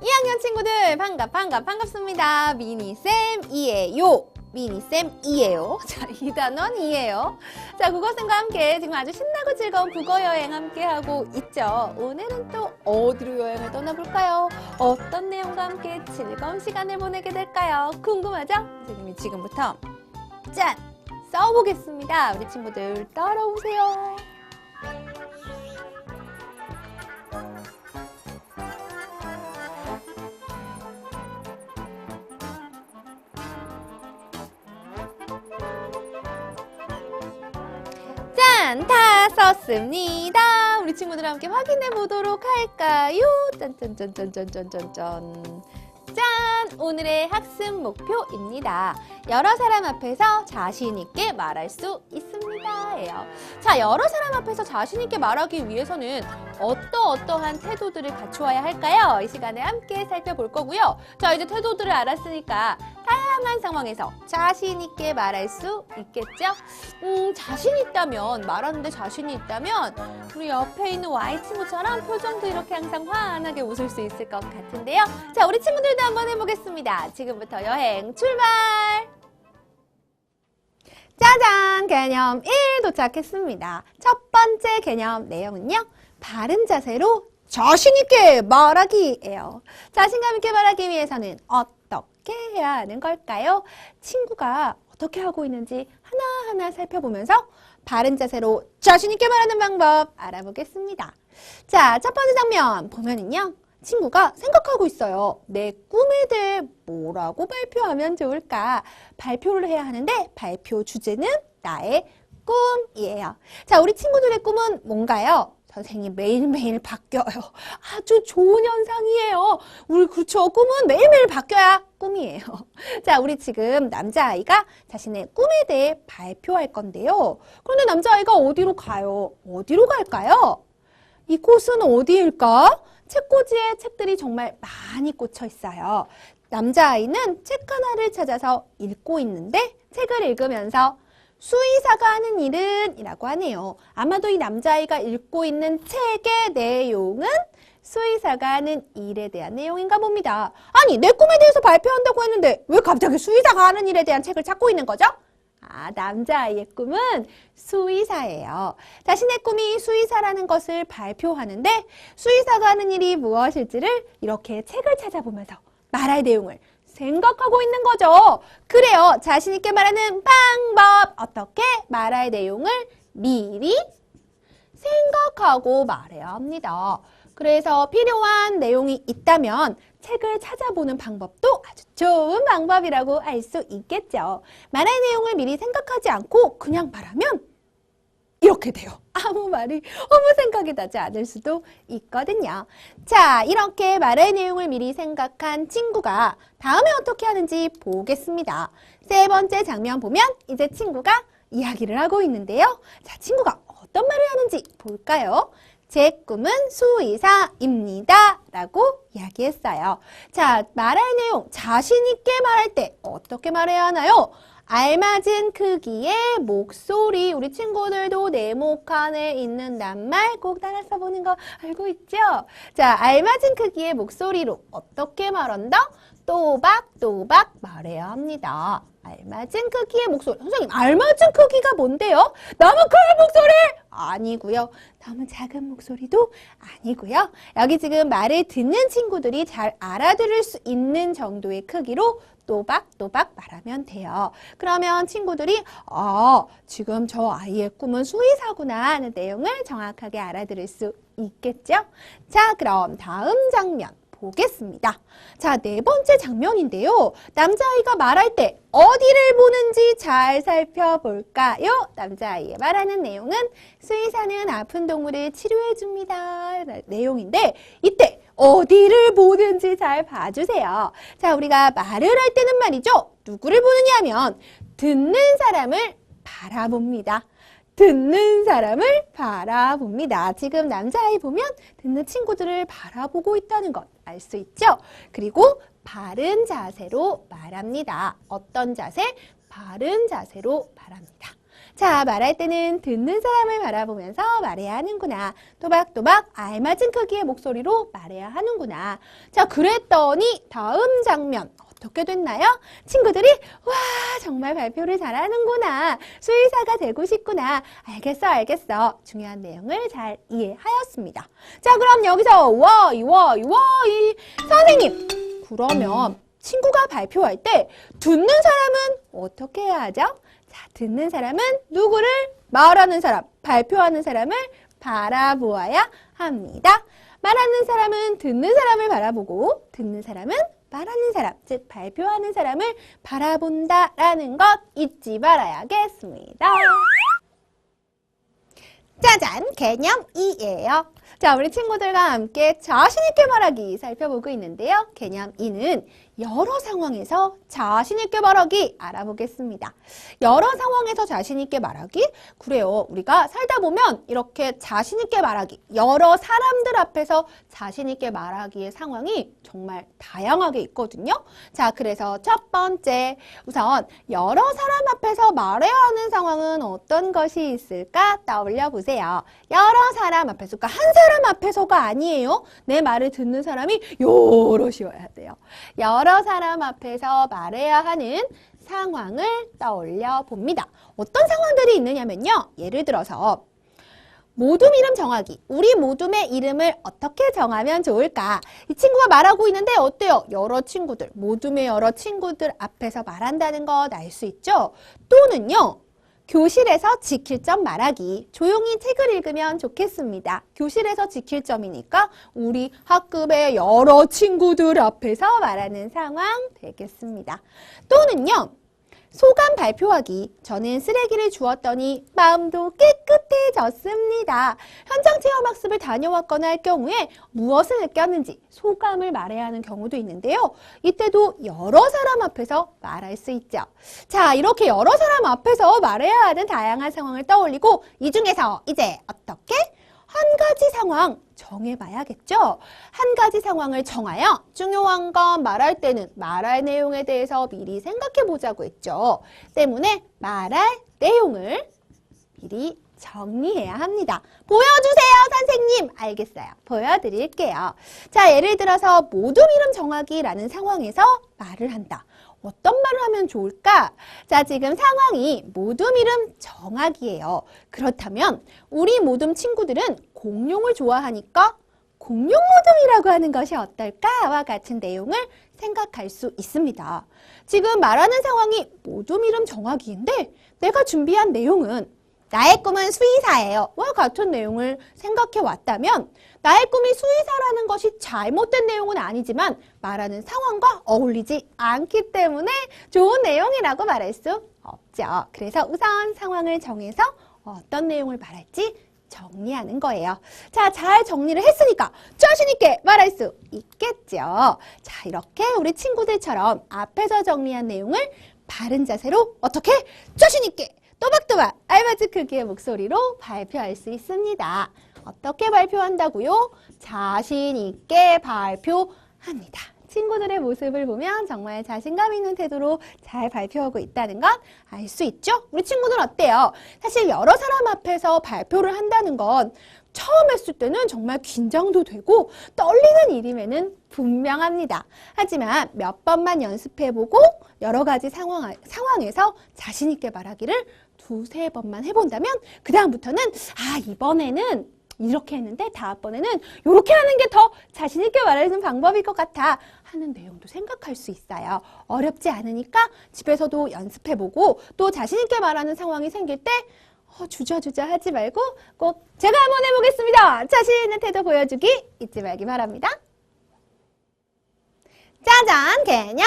2학년 친구들 반갑 반갑 반갑습니다. 미니쌤이에요. 미니쌤이에요. 자, 이 단원이에요. 자, 국어쌤과 함께 지금 아주 신나고 즐거운 국어 여행 함께 하고 있죠. 오늘은 또 어디로 여행을 떠나볼까요? 어떤 내용과 함께 즐거운 시간을 보내게 될까요? 궁금하죠? 선생님이 지금부터 짠! 써보겠습니다. 우리 친구들 따라오세요. 짠! 다 썼습니다. 우리 친구들 함께 확인해 보도록 할까요? 짠짠짠짠짠짠짠짠. 짠! 오늘의 학습 목표입니다. 여러 사람 앞에서 자신 있게 말할 수 있습니다. 예요. 자, 여러 사람 앞에서 자신 있게 말하기 위해서는 어떠어떠한 태도들을 갖추어야 할까요? 이 시간에 함께 살펴볼 거고요. 자, 이제 태도들을 알았으니까 다양한 상황에서 자신 있게 말할 수 있겠죠? 음, 자신 있다면, 말하는데 자신이 있다면, 우리 옆에 있는 Y 친구처럼 표정도 이렇게 항상 환하게 웃을 수 있을 것 같은데요. 자, 우리 친구들도 한번 해보겠습니다. 지금부터 여행 출발! 짜잔! 개념 1 도착했습니다. 첫 번째 개념 내용은요. 바른 자세로 자신있게 말하기예요. 자신감 있게 말하기 위해서는 어떻게 해야 하는 걸까요? 친구가 어떻게 하고 있는지 하나하나 살펴보면서 바른 자세로 자신있게 말하는 방법 알아보겠습니다. 자, 첫 번째 장면 보면은요. 친구가 생각하고 있어요. 내 꿈에 대해 뭐라고 발표하면 좋을까? 발표를 해야 하는데 발표 주제는 나의 꿈이에요. 자, 우리 친구들의 꿈은 뭔가요? 선생님 매일매일 바뀌어요. 아주 좋은 현상이에요. 우리 그렇죠. 꿈은 매일매일 바뀌어야 꿈이에요. 자, 우리 지금 남자아이가 자신의 꿈에 대해 발표할 건데요. 그런데 남자아이가 어디로 가요? 어디로 갈까요? 이곳은 어디일까? 책꽂이에 책들이 정말 많이 꽂혀 있어요. 남자아이는 책 하나를 찾아서 읽고 있는데 책을 읽으면서 수의사가 하는 일은 이라고 하네요. 아마도 이 남자아이가 읽고 있는 책의 내용은 수의사가 하는 일에 대한 내용인가 봅니다. 아니, 내 꿈에 대해서 발표한다고 했는데 왜 갑자기 수의사가 하는 일에 대한 책을 찾고 있는 거죠? 아, 남자아이의 꿈은 수의사예요. 자신의 꿈이 수의사라는 것을 발표하는데 수의사가 하는 일이 무엇일지를 이렇게 책을 찾아보면서 말할 내용을 생각하고 있는 거죠. 그래요. 자신 있게 말하는 방법. 어떻게 말할 내용을 미리 생각하고 말해야 합니다. 그래서 필요한 내용이 있다면 책을 찾아보는 방법도 아주 좋은 방법이라고 알 수 있겠죠. 말할 내용을 미리 생각하지 않고 그냥 말하면 이렇게 돼요. 아무 말이 아무 생각이 나지 않을 수도 있거든요. 자, 이렇게 말할 내용을 미리 생각한 친구가 다음에 어떻게 하는지 보겠습니다. 세 번째 장면 보면 이제 친구가 이야기를 하고 있는데요. 자, 친구가 어떤 말을 하는지 볼까요? 제 꿈은 수의사입니다. 라고 이야기했어요. 자, 말할 내용, 자신있게 말할 때 어떻게 말해야 하나요? 알맞은 크기의 목소리. 우리 친구들도 네모 칸에 있는 낱말 꼭 따라 써보는 거 알고 있죠? 자, 알맞은 크기의 목소리로 어떻게 말한다? 또박또박 말해야 합니다. 알맞은 크기의 목소리. 선생님, 알맞은 크기가 뭔데요? 너무 큰 목소리! 아니고요. 너무 작은 목소리도 아니고요. 여기 지금 말을 듣는 친구들이 잘 알아들을 수 있는 정도의 크기로 또박또박 말하면 돼요. 그러면 친구들이 아, 지금 저 아이의 꿈은 수의사구나 하는 내용을 정확하게 알아들을 수 있겠죠? 자, 그럼 다음 장면 보겠습니다. 자, 네 번째 장면인데요. 남자아이가 말할 때 어디를 보는지 잘 살펴볼까요? 남자아이의 말하는 내용은 수의사는 아픈 동물을 치료해 줍니다. 내용인데 이때 어디를 보는지 잘 봐주세요. 자, 우리가 말을 할 때는 말이죠. 누구를 보느냐 하면 듣는 사람을 바라봅니다. 듣는 사람을 바라봅니다. 지금 남자아이 보면 듣는 친구들을 바라보고 있다는 것 알 수 있죠? 그리고 바른 자세로 말합니다. 어떤 자세? 바른 자세로 말합니다. 자, 말할 때는 듣는 사람을 바라보면서 말해야 하는구나. 또박또박 알맞은 크기의 목소리로 말해야 하는구나. 자, 그랬더니 다음 장면 어떻게 됐나요? 친구들이 와 정말 발표를 잘하는구나. 수의사가 되고 싶구나. 알겠어 알겠어. 중요한 내용을 잘 이해하였습니다. 자 그럼 여기서 와이 와이 와이 선생님 그러면 친구가 발표할 때 듣는 사람은 어떻게 해야 하죠? 자 듣는 사람은 누구를 말하는 사람 발표하는 사람을 바라보아야 합니다. 말하는 사람은 듣는 사람을 바라보고 듣는 사람은 말하는 사람, 즉 발표하는 사람을 바라본다라는 것 잊지 말아야겠습니다. 짜잔, 개념 2예요. 자, 우리 친구들과 함께 자신있게 말하기 살펴보고 있는데요. 개념 2는 여러 상황에서 자신있게 말하기 알아보겠습니다. 여러 상황에서 자신있게 말하기? 그래요. 우리가 살다 보면 이렇게 자신있게 말하기, 여러 사람들 앞에서 자신있게 말하기의 상황이 정말 다양하게 있거든요. 자, 그래서 첫 번째, 우선 여러 사람 앞에서 말해야 하는 상황은 어떤 것이 있을까 떠올려 보세요. 여러 사람 앞에서, 그러니까 한 사람 앞에서가 아니에요. 내 말을 듣는 사람이 여럿이어야 돼요. 여러 사람 앞에서 말해야 하는 상황을 떠올려 봅니다. 어떤 상황들이 있느냐면요. 예를 들어서 모둠 이름 정하기. 우리 모둠의 이름을 어떻게 정하면 좋을까? 이 친구가 말하고 있는데 어때요? 여러 친구들, 모둠의 여러 친구들 앞에서 말한다는 것 알 수 있죠? 또는요. 교실에서 지킬 점 말하기. 조용히 책을 읽으면 좋겠습니다. 교실에서 지킬 점이니까 우리 학급의 여러 친구들 앞에서 말하는 상황 되겠습니다. 또는요. 소감 발표하기. 저는 쓰레기를 주웠더니 마음도 깨끗해졌습니다. 현장 체험 학습을 다녀왔거나 할 경우에 무엇을 느꼈는지 소감을 말해야 하는 경우도 있는데요. 이때도 여러 사람 앞에서 말할 수 있죠. 자, 이렇게 여러 사람 앞에서 말해야 하는 다양한 상황을 떠올리고 이 중에서 이제 어떻게? 한 가지 상황 정해봐야겠죠? 한 가지 상황을 정하여 중요한 건 말할 때는 말할 내용에 대해서 미리 생각해 보자고 했죠. 때문에 말할 내용을 미리 정리해야 합니다. 보여주세요, 선생님. 알겠어요. 보여드릴게요. 자, 예를 들어서 모둠 이름 정하기라는 상황에서 말을 한다. 어떤 말을 하면 좋을까? 자, 지금 상황이 모둠 이름 정하기예요. 그렇다면 우리 모둠 친구들은 공룡을 좋아하니까 공룡 모둠이라고 하는 것이 어떨까와 같은 내용을 생각할 수 있습니다. 지금 말하는 상황이 모둠 이름 정하기인데 내가 준비한 내용은 나의 꿈은 수의사예요. 와 같은 내용을 생각해 왔다면 나의 꿈이 수의사라는 것이 잘못된 내용은 아니지만 말하는 상황과 어울리지 않기 때문에 좋은 내용이라고 말할 수 없죠. 그래서 우선 상황을 정해서 어떤 내용을 말할지 정리하는 거예요. 자, 잘 정리를 했으니까 자신있게 말할 수 있겠죠. 자, 이렇게 우리 친구들처럼 앞에서 정리한 내용을 바른 자세로 어떻게 자신있게 또박또박 알맞은 크기의 목소리로 발표할 수 있습니다. 어떻게 발표한다고요? 자신 있게 발표합니다. 친구들의 모습을 보면 정말 자신감 있는 태도로 잘 발표하고 있다는 것알수 있죠? 우리 친구들 어때요? 사실 여러 사람 앞에서 발표를 한다는 건 처음 했을 때는 정말 긴장도 되고 떨리는 일임에는 분명합니다. 하지만 몇 번만 연습해보고 여러 가지 상황, 상황에서 자신있게 말하기를 두세 번만 해본다면 그 다음부터는 아, 이번에는 이렇게 했는데 다음번에는 이렇게 하는 게 더 자신 있게 말하는 방법일 것 같아 하는 내용도 생각할 수 있어요. 어렵지 않으니까 집에서도 연습해보고 또 자신 있게 말하는 상황이 생길 때 어, 주저주저 하지 말고 꼭 제가 한번 해보겠습니다. 자신 있는 태도 보여주기 잊지 말기 바랍니다. 짜잔! 개념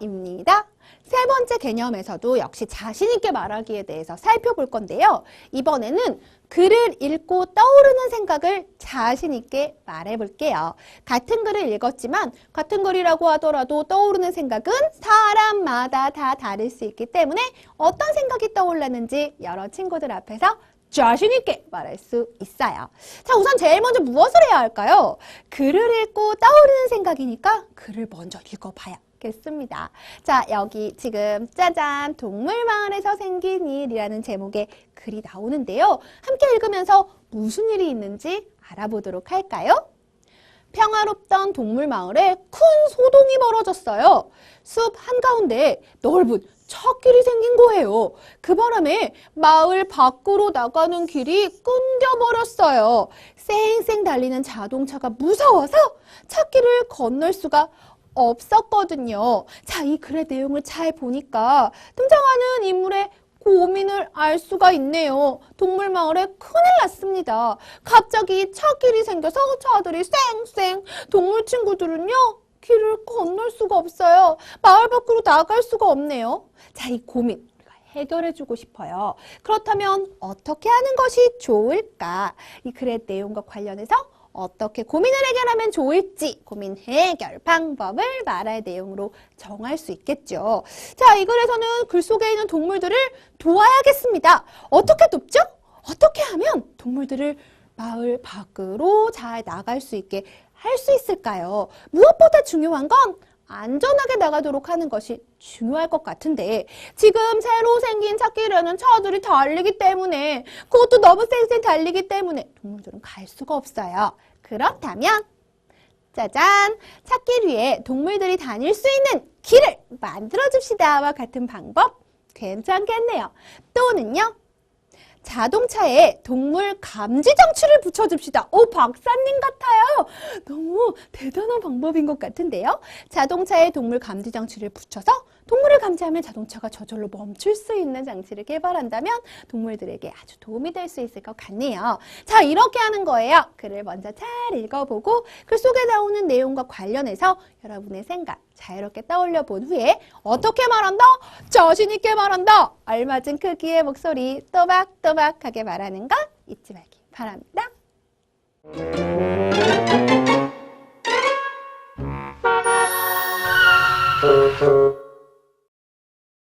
3입니다. 세 번째 개념에서도 역시 자신있게 말하기에 대해서 살펴볼 건데요. 이번에는 글을 읽고 떠오르는 생각을 자신있게 말해볼게요. 같은 글을 읽었지만 같은 글이라고 하더라도 떠오르는 생각은 사람마다 다 다를 수 있기 때문에 어떤 생각이 떠올랐는지 여러 친구들 앞에서 자신있게 말할 수 있어요. 자, 우선 제일 먼저 무엇을 해야 할까요? 글을 읽고 떠오르는 생각이니까 글을 먼저 읽어봐야 좋 겠습니다. 자, 여기 지금 짜잔 동물마을에서 생긴 일이라는 제목의 글이 나오는데요. 함께 읽으면서 무슨 일이 있는지 알아보도록 할까요? 평화롭던 동물마을에 큰 소동이 벌어졌어요. 숲 한가운데 넓은 찻길이 생긴 거예요. 그 바람에 마을 밖으로 나가는 길이 끊겨버렸어요. 쌩쌩 달리는 자동차가 무서워서 찻길을 건널 수가 없었거든요. 자, 이 글의 내용을 잘 보니까 등장하는 인물의 고민을 알 수가 있네요. 동물마을에 큰일 났습니다. 갑자기 차길이 생겨서 차들이 쌩쌩 동물 친구들은요 길을 건널 수가 없어요. 마을 밖으로 나갈 수가 없네요. 자, 이 고민 우리가 해결해 주고 싶어요. 그렇다면 어떻게 하는 것이 좋을까? 이 글의 내용과 관련해서 어떻게 고민을 해결하면 좋을지 고민 해결 방법을 말할 내용으로 정할 수 있겠죠. 자, 이 글에서는 글 속에 있는 동물들을 도와야겠습니다. 어떻게 돕죠? 어떻게 하면 동물들을 마을 밖으로 잘 나갈 수 있게 할 수 있을까요? 무엇보다 중요한 건 안전하게 나가도록 하는 것이 중요할 것 같은데 지금 새로 생긴 찾기려는 차들이 달리기 때문에 그것도 너무 쌩쌩 달리기 때문에 동물들은 갈 수가 없어요. 그렇다면 짜잔! 찾길 위해 동물들이 다닐 수 있는 길을 만들어 줍시다와 같은 방법 괜찮겠네요. 또는요. 자동차에 동물 감지 장치를 붙여줍시다. 오, 박사님 같아요. 너무 대단한 방법인 것 같은데요. 자동차에 동물 감지 장치를 붙여서 동물을 감지하면 자동차가 저절로 멈출 수 있는 장치를 개발한다면 동물들에게 아주 도움이 될 수 있을 것 같네요. 자, 이렇게 하는 거예요. 글을 먼저 잘 읽어보고 글 속에 나오는 내용과 관련해서 여러분의 생각 자유롭게 떠올려 본 후에 어떻게 말한다? 자신 있게 말한다. 알맞은 크기의 목소리 또박또박하게 말하는 것 잊지 말기 바랍니다. You.